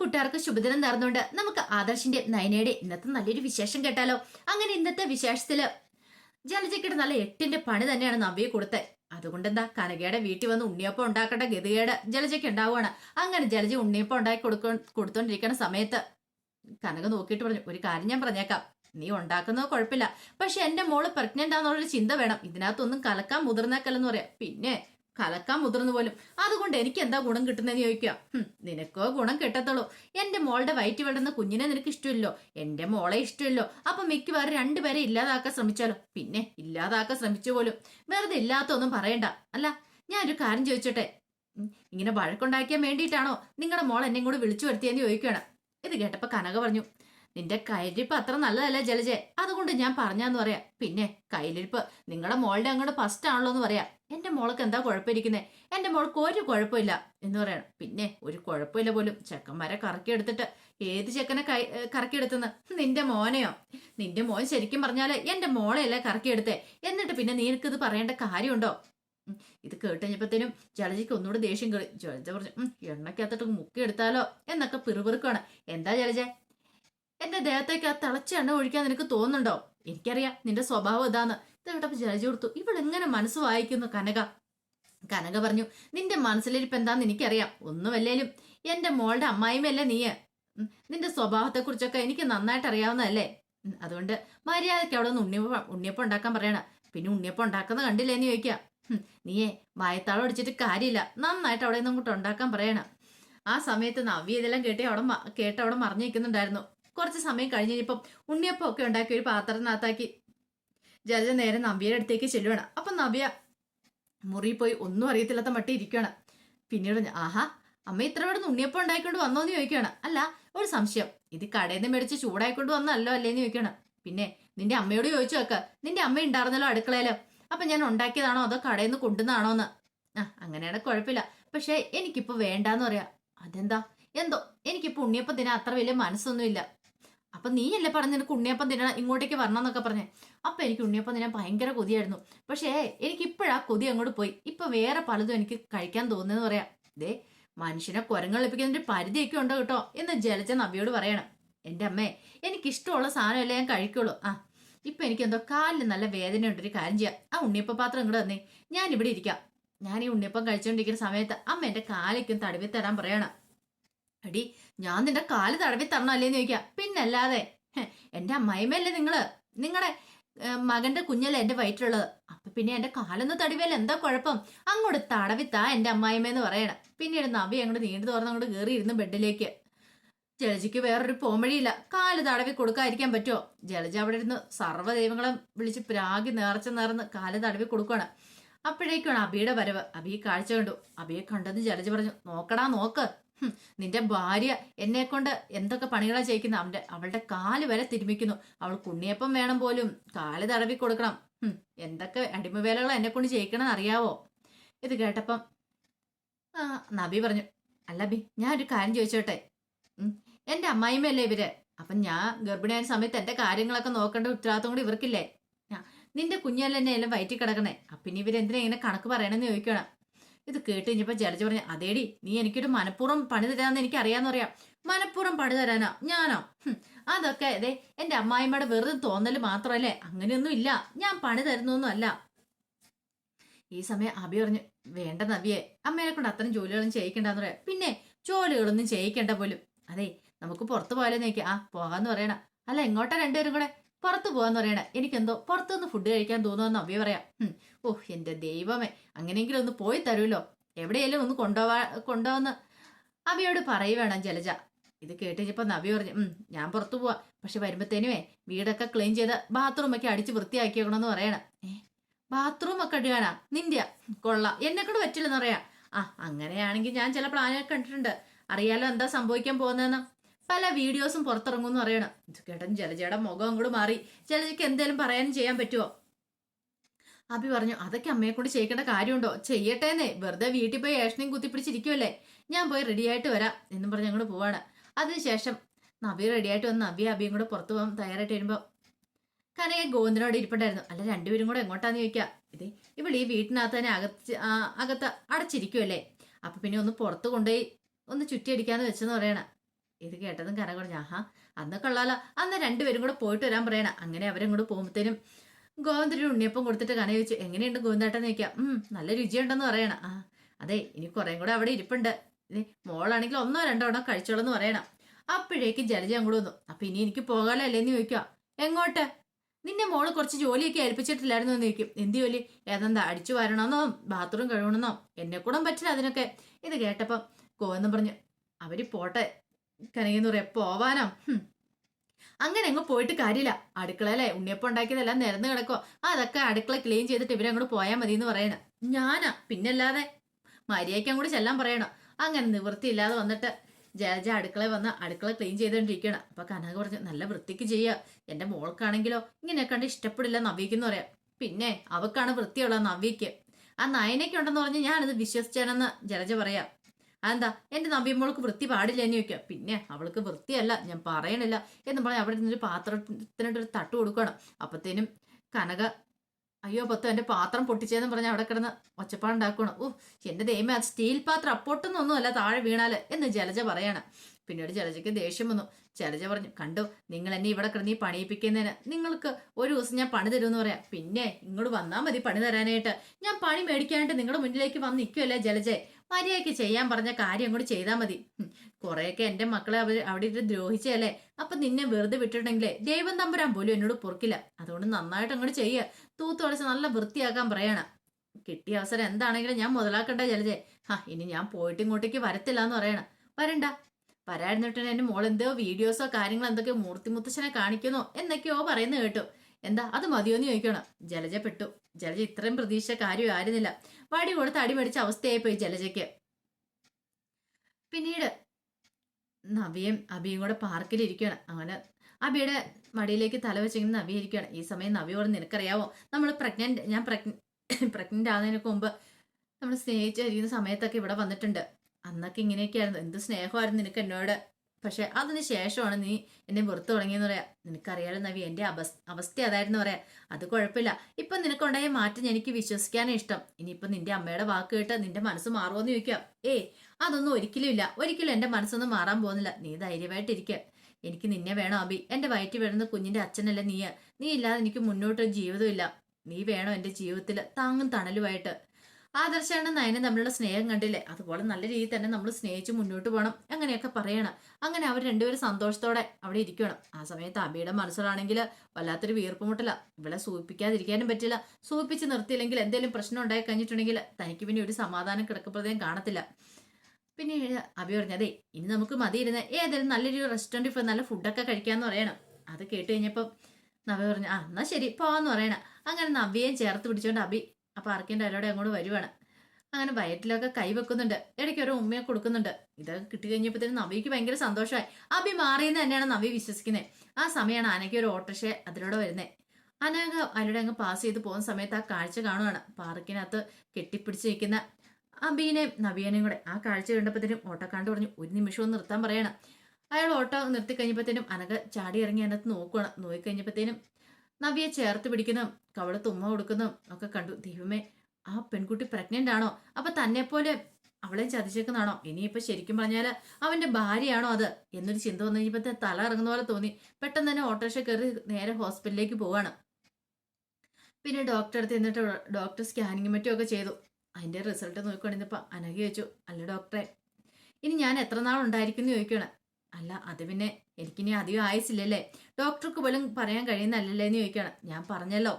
കൂട്ടുകാർക്ക് ശുഭദിനം നേർന്നുകൊണ്ട് നമുക്ക് ആദർശിന്റെ നയനയുടെ ഇന്നത്തെ നല്ലൊരു വിശേഷം കേട്ടാലോ? അങ്ങനെ ഇന്നത്തെ വിശേഷത്തിൽ ജലജയ്ക്കിട്ട് നല്ല എട്ടിന്റെ പണി തന്നെയാണ് നവ്യെ കൊടുത്തത്. അതുകൊണ്ട് എന്താ കനകയുടെ വീട്ടിൽ വന്ന് ഉണ്ണിയപ്പം ഉണ്ടാക്കേണ്ട ഗതികേട് ജലജയ്ക്ക് ഉണ്ടാവുകയാണ്. അങ്ങനെ ജലജ ഉണ്ണിയപ്പം ഉണ്ടാക്കി കൊടുക്ക കൊടുത്തോണ്ടിരിക്കുന്ന സമയത്ത് കനക നോക്കിയിട്ട് പറഞ്ഞു ഒരു കാര്യം ഞാൻ പറഞ്ഞേക്കാം. നീ ഉണ്ടാക്കുന്നത് കുഴപ്പമില്ല. പക്ഷെ എന്റെ മോൾ പ്രഗ്നന്റ് ആണെന്നുള്ളൊരു ചിന്ത വേണം. ഇതിനകത്തൊന്നും കലക്കാൻ മുതിർന്നേക്കല്ലെന്ന് പറയാം. പിന്നെ കലക്കാൻ മുതിർന്നു പോലും. അതുകൊണ്ട് എനിക്ക് എന്താ ഗുണം കിട്ടുന്നതെന്ന് ചോദിക്കുക. നിനക്കോ ഗുണം കിട്ടത്തുള്ളൂ. എന്റെ മോളുടെ വയറ്റ് വിടുന്ന കുഞ്ഞിനെ നിനക്ക് ഇഷ്ടമില്ലോ എന്റെ മോളെ ഇഷ്ടമില്ലോ അപ്പൊ മിക്കവാറും രണ്ടുപേരെ ഇല്ലാതാക്കാൻ ശ്രമിച്ചാലോ? പിന്നെ ഇല്ലാതാക്കാൻ ശ്രമിച്ചു പോലും. വെറുതെ ഇല്ലാത്തൊന്നും പറയണ്ട. അല്ല ഞാൻ ഒരു കാര്യം ചോദിച്ചോട്ടെ? ഇങ്ങനെ വഴക്കുണ്ടാക്കിയാൻ വേണ്ടിയിട്ടാണോ നിങ്ങളുടെ മോൾ എന്നെ കൂടെ വിളിച്ചു വരുത്തിയെന്ന് ചോദിക്കുകയാണ്. ഇത് കേട്ടപ്പോ കനക പറഞ്ഞു നിന്റെ കയ്യിലിരിപ്പ് അത്ര നല്ലതല്ല ജലജെ. അതുകൊണ്ട് ഞാൻ പറഞ്ഞാന്ന് പറയാ. പിന്നെ കയ്യിലിരിപ്പ് നിങ്ങളുടെ മോളുടെ അങ്ങോട്ട് ഫസ്റ്റ് ആണല്ലോ എന്ന് പറയാം. എന്റെ മോൾക്ക് എന്താ കുഴപ്പമിരിക്കുന്നത് എന്റെ മോൾക്ക് ഒരു കുഴപ്പമില്ല എന്ന് പറയണം. പിന്നെ ഒരു കുഴപ്പമില്ല പോലും. ചെക്കന്മാരെ കറക്കിയെടുത്തിട്ട് ഏത് ചെക്കനെ കൈ കറക്കിയെടുത്തെന്ന്? നിന്റെ മോനെയോ? നിന്റെ മോൻ ശരിക്കും പറഞ്ഞാൽ എന്റെ മോളെയല്ലേ കറക്കിയെടുത്തേ? എന്നിട്ട് പിന്നെ നിനക്കിത് പറയേണ്ട കാര്യമുണ്ടോ? ഇത് കേട്ടുകഴിഞ്ഞപ്പോഴത്തേനും ജലജയ്ക്ക് ഒന്നുകൂടെ ദേഷ്യം കളി ജലജ പറഞ്ഞു "ഉം, എണ്ണയ്ക്കകത്തിട്ട് മുക്കിയെടുത്താലോ? എന്നൊക്കെ പിറുപിറുക്കാണ്. എന്താ ജലജ? എന്റെ ദേഹത്തേക്ക് ആ തിളച്ച എണ്ണ ഒഴിക്കാൻ നിനക്ക് തോന്നുന്നുണ്ടോ? എനിക്കറിയാം നിന്റെ സ്വഭാവം ഇതാന്ന്. ഇത് കേട്ടപ്പോ ജലജ കൊടുത്തു. ഇവളെങ്ങനെ മനസ്സ് വായിക്കുന്നു കനക? കനക പറഞ്ഞു നിന്റെ മനസ്സിലിരിപ്പ് എന്താന്ന് എനിക്കറിയാം. ഒന്നുമല്ലേലും എന്റെ മോളുടെ അമ്മായിമല്ലേ നീ നിന്റെ സ്വഭാവത്തെ കുറിച്ചൊക്കെ എനിക്ക് നന്നായിട്ട് അറിയാവുന്നതല്ലേ? അതുകൊണ്ട് മര്യാദയ്ക്ക് അവിടെ നിന്ന് ഉണ്ണിയപ്പ ഉണ്ണിയപ്പം ഉണ്ടാക്കാൻ പറയണ. പിന്നെ ഉണ്ണിയപ്പം ഉണ്ടാക്കുന്ന കണ്ടില്ലേ എന്ന് ചോദിക്കാ. നീയേ വായത്താളം അടിച്ചിട്ട് കാര്യമില്ല. നന്നായിട്ട് അവിടെ നിന്ന് അങ്ങോട്ട് ഉണ്ടാക്കാൻ പറയണം. ആ സമയത്ത് നവ്യ ഇതെല്ലാം കേട്ടി അവിടെ കേട്ട് അവിടെ മറിഞ്ഞു നിൽക്കുന്നുണ്ടായിരുന്നു. കുറച്ച് സമയം കഴിഞ്ഞ് കഴിഞ്ഞപ്പം ഉണ്ണിയപ്പം ഒക്കെ ഉണ്ടാക്കി ഒരു പാത്രത്തിനകത്താക്കി. ജലജ നേരെ നവ്യയുടെ അടുത്തേക്ക് ചെല്ലുവാണ്. അപ്പം നവ്യ മുറി പോയി ഒന്നും അറിയത്തില്ലാത്ത മട്ടി ഇരിക്കുകയാണ് പിന്നീട് ആഹാ അമ്മ ഇത്ര ഇവിടെ ഉണ്ണിയപ്പം ഉണ്ടായിക്കൊണ്ട് വന്നോന്ന് ചോദിക്കുകയാണ് അല്ല ഒരു സംശയം. ഇത് കടയിൽ നിന്ന് മേടിച്ച് ചൂടായിക്കൊണ്ട് വന്നല്ലോ അല്ലേന്ന് ചോദിക്കുകയാണ് പിന്നെ നിന്റെ അമ്മയോട് ചോദിച്ചു വെക്ക നിന്റെ അമ്മ ഉണ്ടായിരുന്നല്ലോ അടുക്കളയിൽ. അപ്പൊ ഞാൻ ഉണ്ടാക്കിയതാണോ അതോ കടയിൽ നിന്ന് കൊണ്ടുവന്നാണോന്ന് ആ അങ്ങനെയാണ് കുഴപ്പമില്ല. പക്ഷെ എനിക്കിപ്പോ വേണ്ടാന്ന് പറയാ. അതെന്താ? എന്തോ? എനിക്കിപ്പോ ഉണ്ണിയപ്പം തിന്നാൻ അത്ര വലിയ മനസ്സൊന്നുമില്ല. അപ്പൊ നീയല്ലേ പറഞ്ഞ നിനക്ക് ഉണ്ണിയപ്പം തിന്നണം ഇങ്ങോട്ടേക്ക് വരണം എന്നൊക്കെ പറഞ്ഞേ. അപ്പൊ എനിക്ക് ഉണ്ണിയപ്പം തിന്നാൻ ഭയങ്കര കൊതിയായിരുന്നു. പക്ഷേ എനിക്ക് ഇപ്പോഴാ കൊതി അങ്ങോട്ട് പോയി. ഇപ്പൊ വേറെ പലതും എനിക്ക് കഴിക്കാൻ തോന്നുന്നു പറയാം. ദേ മനുഷ്യനെ കുരങ്ങളിപ്പിക്കുന്നതിന്റെ പരിധിയൊക്കെ ഉണ്ടോ കേട്ടോ എന്ന് ജലജ നബിയോട് പറയണം. എന്റെ അമ്മേ എനിക്ക് ഇഷ്ടമുള്ള സാധനമല്ലേ ഞാൻ കഴിക്കുള്ളൂ. ആ ഇപ്പൊ എനിക്ക് എന്തോ കാലിന് നല്ല വേദനയുണ്ട് ഒരു കാര്യം ചെയ്യാം. ആ ഉണ്ണിയപ്പ പാത്രം ഇങ്ങോട്ട് തന്നേ. ഞാൻ ഇവിടെ ഇരിക്കാം. ഞാൻ ഈ ഉണ്ണിയപ്പം കഴിച്ചുകൊണ്ടിരിക്കുന്ന സമയത്ത് അമ്മ എന്റെ കാലയ്ക്കും തടവി തരാൻ പറയണം. അടി ഞാൻ നിന്റെ കാൽ തടവി തരണം അല്ലേന്ന് ചോദിക്കാം. പിന്നല്ലാതെ എന്റെ അമ്മായിമല്ലേ നിങ്ങൾ? നിങ്ങളുടെ മകന്റെ കുഞ്ഞല്ലേ എന്റെ വയറ്റിലുള്ളത്. അപ്പൊ പിന്നെ എന്റെ കാലൊന്ന് തടിവല്ലേ എന്താ കുഴപ്പം? അങ്ങോട്ട് തടവിത്താ എന്റെ അമ്മായിമ്മയെന്ന് പറയണം. പിന്നീട് നവി അങ്ങോട്ട് നീണ്ടു തുറന്ന് അങ്ങോട്ട് കയറിയിരുന്നു ബെഡിലേക്ക്. ജലജയ്ക്ക് വേറൊരു പോംവഴിയില്ല. കാൽ തടവി കൊടുക്കാതിരിക്കാൻ പറ്റുമോ ജലജ അവിടെ ഇരുന്ന് സർവ ദൈവങ്ങളെ വിളിച്ച് പ്രാഗി നേർച്ച നേർന്ന് കാൽ തടവി കൊടുക്കുകയാണ് അപ്പോഴേക്കാണ് അബിയുടെ വരവ്. അബി കാഴ്ച കണ്ടു. അബിയെ കണ്ടെന്ന് ജലജ പറഞ്ഞു നോക്കടാ നോക്ക്. നിന്റെ ഭാര്യ എന്നെ കൊണ്ട് എന്തൊക്കെ പണികളാ ചെയ്യിക്കുന്ന? അവന്റെ അവളുടെ കാൽ വരെ തിരുമിക്കുന്നു. അവൾ കുണ്ണിയപ്പം വേണം പോലും. കാൽ തടവി കൊടുക്കണം. എന്തൊക്കെ അടിമവേലകൾ എന്നെ കൊണ്ട് ചെയ്യിക്കണം അറിയാവോ? ഇത് കേട്ടപ്പം നബി പറഞ്ഞു അല്ല ബി ഞാൻ ഒരു കാര്യം ചോദിച്ചോട്ടെ? എന്റെ അമ്മായിമ്മയല്ലേ ഇവർ? അപ്പം ഞാൻ ഗർഭിണിയായ സമയത്ത് എന്റെ കാര്യങ്ങളൊക്കെ നോക്കേണ്ട ഉത്തരവാദിത്വം കൂടി ഇവർക്കില്ലേ? നിന്റെ കുഞ്ഞല്ല എന്നെ എല്ലാം വയറ്റി കിടക്കണേ അപ്പം ഇനി ഇവരെന്തിനാ ഇങ്ങനെ കണക്ക് പറയണമെന്ന് ചോദിക്കണം ഇത് കേട്ട് കഴിഞ്ഞപ്പോൾ ജലജ പറഞ്ഞു അതേടി നീ എനിക്കൊരു മനഃപൂർവം പണി തരാന്ന് എനിക്ക് അറിയാന്ന് പറയാം. മനഃപൂർവം പണി തരാനാ? ഞാനോ? അതൊക്കെ അതെ എന്റെ അമ്മായിമ്മയുടെ വെറുതെ തോന്നൽ മാത്രമല്ലേ? അങ്ങനെയൊന്നും ഇല്ല. ഞാൻ പണി തരുന്നൊന്നും അല്ല. ഈ സമയം അബി പറഞ്ഞു വേണ്ട നബിയെ അമ്മേനെ കൊണ്ട് അത്തരം ജോലികളൊന്നും ചെയ്യിക്കണ്ടെന്ന് പറയാം. പിന്നെ ജോലികളൊന്നും ചെയ്യിക്കണ്ട പോലും. അതെ നമുക്ക് പുറത്തു പോയാലോ നോക്കി. ആ പോകാന്ന് പറയണ. അല്ല എങ്ങോട്ടാ രണ്ടുപേരും കൂടെ? പുറത്ത് പോകാന്ന് പറയണേ. എനിക്കെന്തോ പുറത്തുനിന്ന് ഫുഡ് കഴിക്കാൻ തോന്നുമെന്ന് അവ്യ പറയാം. ഓ എന്റെ ദൈവമേ. അങ്ങനെയെങ്കിലും ഒന്ന് പോയി തരുമല്ലോ എവിടെയെങ്കിലും ഒന്ന് കൊണ്ടുപോവാ കൊണ്ടുപോന്ന് അവയോട് പറയുവേണം ജലജ. ഇത് കേട്ടിപ്പോ നവി പറഞ്ഞു ഉം ഞാൻ പുറത്തു പോവാ. പക്ഷെ വരുമ്പത്തേനുവേ വീടൊക്കെ ക്ലീൻ ചെയ്ത് ബാത്റൂം ഒക്കെ അടിച്ച് വൃത്തിയാക്കിയേക്കണമെന്ന് പറയണം. ഏ ബാത്റൂം ഒക്കെ അടിയാനാ നിന്റെ കൊള്ളാം. എന്നെ കൂടെ പറ്റില്ലെന്ന് പറയാം. ആ അങ്ങനെയാണെങ്കിൽ ഞാൻ ചില പ്ലാനൊക്കെ കണ്ടിട്ടുണ്ട്. അറിയാലോ എന്താ സംഭവിക്കാൻ പോകുന്നതെന്ന്. പല വീഡിയോസും പുറത്തിറങ്ങും എന്ന് പറയണം. ചേട്ടൻ ജലജയുടെ മുഖം അങ്ങോട്ട് മാറി. ജലജയ്ക്ക് എന്തേലും പറയാനും ചെയ്യാൻ പറ്റുമോ അഭി പറഞ്ഞു അതൊക്കെ അമ്മയെ കൊണ്ട് ചെയ്യിക്കേണ്ട കാര്യമുണ്ടോ? ചെയ്യട്ടേന്നേ. വെറുതെ വീട്ടിൽ പോയി ഏഷനെയും കുത്തിപ്പിടിച്ചിരിക്കുമല്ലേ ഞാൻ പോയി റെഡി ആയിട്ട് വരാം എന്നും പറഞ്ഞ് അങ്ങോട്ട് പോവാണ്. അതിനുശേഷം നബി റെഡി ആയിട്ട് വന്ന് നബി അബിയും കൂടെ പുറത്തു പോകാൻ തയ്യാറായിട്ട് വരുമ്പോ കനയെ ഗോവിന്ദനോട് ഇരിപ്പുണ്ടായിരുന്നു. അല്ല രണ്ടുപേരും കൂടെ എങ്ങോട്ടാന്ന് ചോദിക്കാ? ഇത് ഇവിടെ ഈ വീട്ടിനകത്ത് തന്നെ അകത്ത് അകത്ത് അടച്ചിരിക്കുമല്ലേ അപ്പൊ പിന്നെ ഒന്ന് പുറത്ത് കൊണ്ടുപോയി ഒന്ന് ചുറ്റിയടിക്കാന്ന് വെച്ചെന്ന് പറയണ. ഇത് കേട്ടതും കര കുറഞ്ഞ ആഹാ അന്ന് കൊള്ളാലോ. അന്ന് രണ്ടുപേരും കൂടെ പോയിട്ട് വരാൻ പറയണ. അങ്ങനെ അവരും കൂടെ പോകുമ്പോഴത്തേനും ഗോവിന്ദൊരു ഉണ്ണിയപ്പം കൊടുത്തിട്ട് കന ചോദിച്ചു എങ്ങനെയുണ്ട് ഗോവിന്ദേട്ടൻ ചോദിക്കാം? ഉം നല്ല രുചിയുണ്ടെന്ന് പറയണം. ആ അതെ ഇനി കുറേം കൂടെ അവിടെ ഇരിപ്പുണ്ട്. മോളാണെങ്കിൽ ഒന്നോ രണ്ടോ എണ്ണം കഴിച്ചോളെന്ന് പറയണം. അപ്പോഴേക്കും ജലജ അങ്ങോട്ട് വന്നു അപ്പൊ ഇനി എനിക്ക് പോകാലോ അല്ലേന്ന് ചോദിക്കുക എങ്ങോട്ട്? നിന്നെ മോൾ കുറച്ച് ജോലിയൊക്കെ ഏൽപ്പിച്ചിട്ടില്ലായിരുന്നു എന്ന് ചോദിക്കും. എന്ത് ജോലി? ഏതെന്താ അടിച്ചു വരണമെന്നോ ബാത്റൂം കഴുകണമെന്നോ? എന്നെ കൂടെ പറ്റില്ല അതിനൊക്കെ. ഇത് കേട്ടപ്പം ഗോവെന്ന് പറഞ്ഞു അവർ പോട്ടെ. കനകെന്ന് പറയാ പോവാനോ അങ്ങനെ അങ്ങ് പോയിട്ട് കാര്യമില്ല. അടുക്കളയിലെ ഉണ്ണിയപ്പം ഉണ്ടാക്കിയതെല്ലാം നിരന്ന് കിടക്കോ അതൊക്കെ അടുക്കള ക്ലീൻ ചെയ്തിട്ട് ഇവരങ്ങോട്ട് പോയാൽ മതി എന്ന് പറയണ. ഞാനാ പിന്നല്ലാതെ മര്യാദയ്ക്ക് അങ്ങോട്ട് ചെല്ലാൻ പറയണം. അങ്ങനെ നിവൃത്തിയില്ലാതെ വന്നിട്ട് ജലജ അടുക്കള വന്ന് അടുക്കള ക്ലീൻ ചെയ്തുകൊണ്ടിരിക്കണം അപ്പൊ കനക പറഞ്ഞു നല്ല വൃത്തിക്ക് ചെയ്യുക എന്റെ മോൾക്കാണെങ്കിലോ ഇങ്ങനെ കണ്ട് ഇഷ്ടപ്പെടില്ല നവ്യക്കെന്ന് പറയാം. പിന്നെ അവക്കാണ് വൃത്തിയുള്ള നവ്യക്ക് ആ നയനയ്ക്ക് ഉണ്ടെന്ന് പറഞ്ഞ് ഞാനത് വിശ്വസിച്ചാണെന്ന് ജലജ പറയാം. അതെന്താ? എന്റെ മോൾക്ക് വൃത്തി പാടില്ല എന്ന് ചോദിക്കുക പിന്നെ അവൾക്ക് വൃത്തിയല്ല ഞാൻ പറയണില്ല. എന്ന് പറഞ്ഞാൽ അവിടെ നിന്നൊരു പാത്രത്തിനായിട്ട് ഒരു തട്ട് കൊടുക്കണം അപ്പത്തേനും കനക അയ്യോ പത്തു എന്റെ പാത്രം പൊട്ടിച്ചതെന്ന് പറഞ്ഞാൽ അവിടെ കിടന്ന് ഒച്ചപ്പാടുണ്ടാക്കണം ഓ എന്റെ ദൈവമേ അത് സ്റ്റീൽ പാത്രം അപ്പൊട്ടൊന്നൊന്നുമല്ല താഴെ വീണാൽ. എന്ന് ജലജ പറയണം. പിന്നീട് ജലജയ്ക്ക് ദേഷ്യം വന്നു. ജലജ പറഞ്ഞു കണ്ടോ നിങ്ങൾ എന്നെ ഇവിടെ കിടന്ന് ഈ പണിയിപ്പിക്കുന്നതിന് നിങ്ങൾക്ക് ഒരു ദിവസം ഞാൻ പണി തരുമെന്ന് പറയാം. പിന്നെ ഇങ്ങോട്ട് വന്നാൽ മതി പണി തരാനായിട്ട്. ഞാൻ പണി മേടിക്കാനായിട്ട് നിങ്ങളുടെ മുന്നിലേക്ക് വന്ന് നിൽക്കുമല്ലേ ജലജെ? മര്യാദയ്ക്ക് ചെയ്യാൻ പറഞ്ഞ കാര്യം അങ്ങോട്ട് ചെയ്താൽ മതി. കുറെയൊക്കെ എന്റെ മക്കളെ അവർ അവിടെ ഇട്ട് ദ്രോഹിച്ചല്ലേ അപ്പൊ നിന്നെ വെറുതെ വിട്ടിട്ടുണ്ടെങ്കിലേ ദൈവം തമ്പുരാൻ പോലും എന്നോട് പൊറുക്കില്ല. അതുകൊണ്ട് നന്നായിട്ട് അങ്ങോട്ട് ചെയ്യുക തൂത്തുടച്ച് നല്ല വൃത്തിയാക്കാൻ പറയണം. കിട്ടിയ അവസരം എന്താണെങ്കിലും ഞാൻ മുതലാക്കണ്ട ജലജെ. ആ ഇനി ഞാൻ പോയിട്ട് ഇങ്ങോട്ടേക്ക് വരത്തില്ല എന്ന് പറയണം. വരണ്ട. വരായിരുന്നിട്ട് എന്റെ മോൾ എന്തോ വീഡിയോസോ കാര്യങ്ങളോ എന്തൊക്കെയോ മൂർത്തി മുത്തച്ഛനെ കാണിക്കുന്നോ എന്നൊക്കെയോ പറയുന്നു കേട്ടു. എന്താ അത് മതിയോന്ന് ചോദിക്കണം. ജലജ പെട്ടു. ജലജ ഇത്രയും പ്രതീക്ഷ കാര്യം ആയിരുന്നില്ല. വടി കൊടുത്ത് അടിമടിച്ച അവസ്ഥയായി പോയി ജലജയ്ക്ക്. പിന്നീട് നവിയും അബിയും കൂടെ പാർക്കിൽ ഇരിക്കുകയാണ്. അങ്ങനെ അബിയുടെ മടിയിലേക്ക് തല വെച്ചിങ്ങനെ നവി ഇരിക്കുകയാണ്. ഈ സമയം നവി പറഞ്ഞ് നിനക്കറിയാവോ നമ്മൾ പ്രഗ്നന്റ് ഞാൻ പ്രഗ്നന്റ് ആകുന്നതിന് മുമ്പ് നമ്മൾ സ്നേഹിച്ചിരിക്കുന്ന സമയത്തൊക്കെ ഇവിടെ വന്നിട്ടുണ്ട്. അന്നൊക്കെ ഇങ്ങനെയൊക്കെയായിരുന്നു. എന്ത് സ്നേഹമായിരുന്നു നിനക്ക് എന്നോട്? പക്ഷെ അതിന് ശേഷമാണ് നീ എന്നെ പുറത്തു തുടങ്ങിയെന്ന് പറയാ. നിനക്കറിയാലോ നവി എന്റെ അവസ്ഥ അതായിരുന്നു പറയാ. അത് കുഴപ്പമില്ല. ഇപ്പൊ നിനക്കുണ്ടായ മാറ്റം എനിക്ക് വിശ്വസിക്കാനേ ഇഷ്ടം. ഇനിയിപ്പൊ നിന്റെ അമ്മയുടെ വാക്ക് കേട്ട് നിന്റെ മനസ്സ് മാറുമോന്ന് ചോദിക്കാം. ഏ അതൊന്നും ഒരിക്കലും ഇല്ല. ഒരിക്കലും എന്റെ മനസ്സൊന്നും മാറാൻ പോകുന്നില്ല. നീ ധൈര്യമായിട്ടിരിക്കുക എനിക്ക് നിന്നെ വേണം അബി. എന്റെ വയറ്റിൽ വരുന്ന കുഞ്ഞിന്റെ അച്ഛനല്ല നീ നീ ഇല്ലാതെ എനിക്ക് മുന്നോട്ടൊരു ജീവിതമില്ല നീ വേണം എന്റെ ജീവിതത്തിൽ താങ്ങും തണലുമായിട്ട്. ആദർശാണ് നയനും തമ്മിലുള്ള സ്നേഹം കണ്ടില്ലേ? അതുപോലെ നല്ല രീതിയിൽ തന്നെ നമ്മൾ സ്നേഹിച്ച് മുന്നോട്ട് പോകണം അങ്ങനെയൊക്കെ പറയണം. അങ്ങനെ അവർ രണ്ടുപേരും സന്തോഷത്തോടെ അവിടെ ഇരിക്കണം. ആ സമയത്ത് അബിയുടെ മനസ്സിലാണെങ്കിൽ വല്ലാത്തൊരു വീർപ്പുമുട്ടല ഇവിടെ സൂചിപ്പിക്കാതിരിക്കാനും പറ്റില്ല. സൂചിപ്പിച്ച് നിർത്തിയില്ലെങ്കിൽ എന്തെങ്കിലും പ്രശ്നം ഉണ്ടായി കഴിഞ്ഞിട്ടുണ്ടെങ്കിൽ തനിക്ക് പിന്നെ ഒരു സമാധാനം കിടക്കപ്രദയം കാണത്തില്ല. പിന്നെ അബി പറഞ്ഞതേ ഇനി നമുക്ക് മതിയിരുന്ന് ഏതെങ്കിലും നല്ലൊരു റെസ്റ്റോറന്റിൽ പോയി നല്ല ഫുഡൊക്കെ കഴിക്കാമെന്ന് പറയണം. അത് കേട്ട് കഴിഞ്ഞപ്പം നവ്യ പറഞ്ഞു ആ എന്നാൽ ശരി പോവാന്ന് പറയണം. അങ്ങനെ നവ്യയും ചേർത്ത് പിടിച്ചുകൊണ്ട് അബി ആ പാർക്കിന്റെ അരോടെ അങ്ങോട്ട് വരുവാണ്. അങ്ങനെ വയറ്റിലൊക്കെ കൈ വെക്കുന്നുണ്ട്. ഇടയ്ക്ക് ഒരു ഉമ്മയെ കൊടുക്കുന്നുണ്ട്. ഇതൊക്കെ കിട്ടി കഴിഞ്ഞപ്പോഴത്തേനും നവിക്ക് ഭയങ്കര സന്തോഷമായി. അബി മാറിയെന്ന് തന്നെയാണ് നവി വിശ്വസിക്കുന്നത് ആ സമയമാണ് ആനയ്ക്ക് ഒരു ഓട്ടോഷെ അതിലൂടെ വരുന്നത് അനക അവരുടെ അങ്ങ് പാസ് ചെയ്ത് പോകുന്ന സമയത്ത് ആ കാഴ്ച കാണുവാണ്. പാർക്കിനകത്ത് കെട്ടിപ്പിടിച്ച് നിൽക്കുന്ന അബീനെയും നവീനെയും കൂടെ. ആ കാഴ്ച കണ്ടപ്പോഴത്തേനും ഓട്ടോക്കാണ്ട് പറഞ്ഞു ഒരു നിമിഷം ഒന്ന് നിർത്താൻ പറയണം. അയാൾ ഓട്ടോ നിർത്തി കഴിഞ്ഞപ്പോഴത്തേനും അനക ചാടി ഇറങ്ങി അതിനകത്ത് നോക്കി നോക്കിക്കഴിഞ്ഞപ്പോഴത്തേനും നവിയെ ചേർത്ത് പിടിക്കുന്നു കവള തുമ്മ കൊടുക്കുന്നു ഒക്കെ കണ്ടു. ദൈവമേ ആ പെൺകുട്ടി പ്രഗ്നന്റ് ആണോ? അപ്പൊ തന്നെ പോലെ അവളെ ചതിച്ചേക്കുന്നതാണോ? ഇനിയിപ്പോ ശരിക്കും പറഞ്ഞാൽ അവന്റെ ഭാര്യയാണോ അത്? എന്നൊരു ചിന്ത വന്നു കഴിഞ്ഞപ്പോ തല ഇറങ്ങുന്ന പോലെ തോന്നി. പെട്ടെന്ന് തന്നെ ഓട്ടോറിക്ഷ കയറി നേരെ ഹോസ്പിറ്റലിലേക്ക് പോവാണ്. പിന്നെ ഡോക്ടർ അടുത്ത് എന്നിട്ട് ഡോക്ടർ സ്കാനിങ്ങും മറ്റും ഒക്കെ ചെയ്തു. അതിന്റെ റിസൾട്ട് നോക്കിക്കൊണ്ടിരുന്നപ്പോ അനഘ ചോദിച്ചു അല്ല ഡോക്ടറെ ഇനി ഞാൻ എത്ര നാൾ ഉണ്ടായിരിക്കുന്നു ചോദിക്കുകയാണ് അല്ല അത് പിന്നെ എനിക്കിനി അധികം ആയുസില്ലല്ലേ ഡോക്ടർക്ക് പോലും പറയാൻ കഴിയുന്നല്ലേ എന്ന് ചോദിക്കുകയാണ്. ഞാൻ പറഞ്ഞല്ലോ.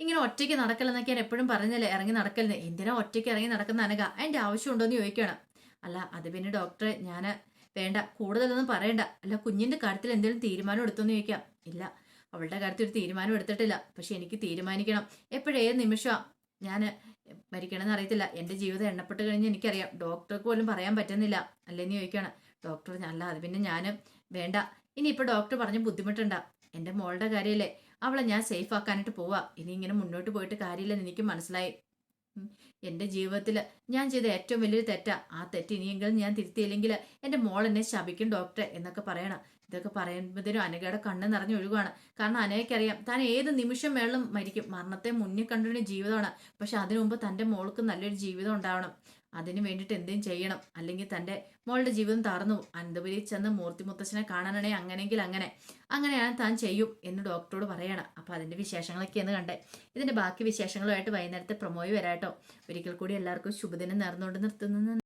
ഇങ്ങനെ ഒറ്റയ്ക്ക് നടക്കലെന്നൊക്കെ ഞാൻ എപ്പോഴും പറഞ്ഞല്ലേ? ഇറങ്ങി നടക്കലെന്ന് എന്തിനാ ഒറ്റയ്ക്ക് ഇറങ്ങി നടക്കുന്ന അനക അതിന്റെ ആവശ്യമുണ്ടോ എന്ന് ചോദിക്കുകയാണ്. അല്ല അത് പിന്നെ ഡോക്ടറെ ഞാൻ വേണ്ട. കൂടുതലൊന്നും പറയണ്ട. അല്ല കുഞ്ഞിന്റെ കാര്യത്തിൽ എന്തെങ്കിലും തീരുമാനം എടുത്തോന്ന് ചോദിക്കാം. ഇല്ല അവളുടെ കാര്യത്തിൽ ഒരു തീരുമാനം എടുത്തിട്ടില്ല. പക്ഷെ എനിക്ക് തീരുമാനിക്കണം. എപ്പോഴേത് നിമിഷമാണ് ഞാൻ മരിക്കണമെന്ന് അറിയത്തില്ല. എന്റെ ജീവിതം എണ്ണപ്പെട്ട് കഴിഞ്ഞ് എനിക്കറിയാം. ഡോക്ടർക്ക് പോലും പറയാൻ പറ്റുന്നില്ല. അല്ലെന്ന് ചോദിക്കുകയാണ്. ഡോക്ടർ അല്ല അത് പിന്നെ ഞാൻ വേണ്ട. ഇനിയിപ്പോൾ ഡോക്ടർ പറഞ്ഞ് ബുദ്ധിമുട്ടുണ്ട. എന്റെ മോളുടെ കാര്യമല്ലേ അവളെ ഞാൻ സേഫ് ആക്കാനായിട്ട് പോവാ. ഇനി ഇങ്ങനെ മുന്നോട്ട് പോയിട്ട് കാര്യമില്ലെന്ന് എനിക്ക് മനസ്സിലായി. എന്റെ ജീവിതത്തിൽ ഞാൻ ചെയ്ത ഏറ്റവും വലിയൊരു തെറ്റാ. ആ തെറ്റ് ഇനിയെങ്കിലും ഞാൻ തിരുത്തിയില്ലെങ്കിൽ എന്റെ മോൾ എന്നെ ശപിക്കും ഡോക്ടറെ എന്നൊക്കെ പറയണം. ഇതൊക്കെ പറയുമ്പോഴത്തേനും അനഘയുടെ കണ്ണ് നിറഞ്ഞു ഒഴുകുവാണ്. കാരണം അനഘയ്ക്കറിയാം താൻ ഏത് നിമിഷം വേണം മരിക്കും. മരണത്തെ മുന്നിൽ കണ്ടുള്ള ജീവിതമാണ്. പക്ഷെ അതിനു മുമ്പ് തന്റെ മോൾക്ക് നല്ലൊരു ജീവിതം ഉണ്ടാവണം. അതിന് വേണ്ടിയിട്ട് എന്തെങ്കിലും ചെയ്യണം. അല്ലെങ്കിൽ തന്റെ മോളുടെ ജീവിതം തറന്നു അനന്തപുരി ചെന്ന് മൂർത്തി മുത്തച്ഛനെ കാണാനാണെങ്കിൽ അങ്ങനെയെങ്കിൽ അങ്ങനെ. അങ്ങനെയാണ് താൻ ചെയ്യും എന്ന് ഡോക്ടറോട് പറയണം. അപ്പോൾ അതിന്റെ വിശേഷങ്ങളൊക്കെയെന്ന് കണ്ടേ. ഇതിന്റെ ബാക്കി വിശേഷങ്ങളുമായിട്ട് വൈകുന്നേരത്തെ പ്രൊമോയി വരാട്ടോ ഒരിക്കൽ കൂടി എല്ലാവർക്കും ശുഭദിനം നേർന്നുകൊണ്ട് നിർത്തുന്നു.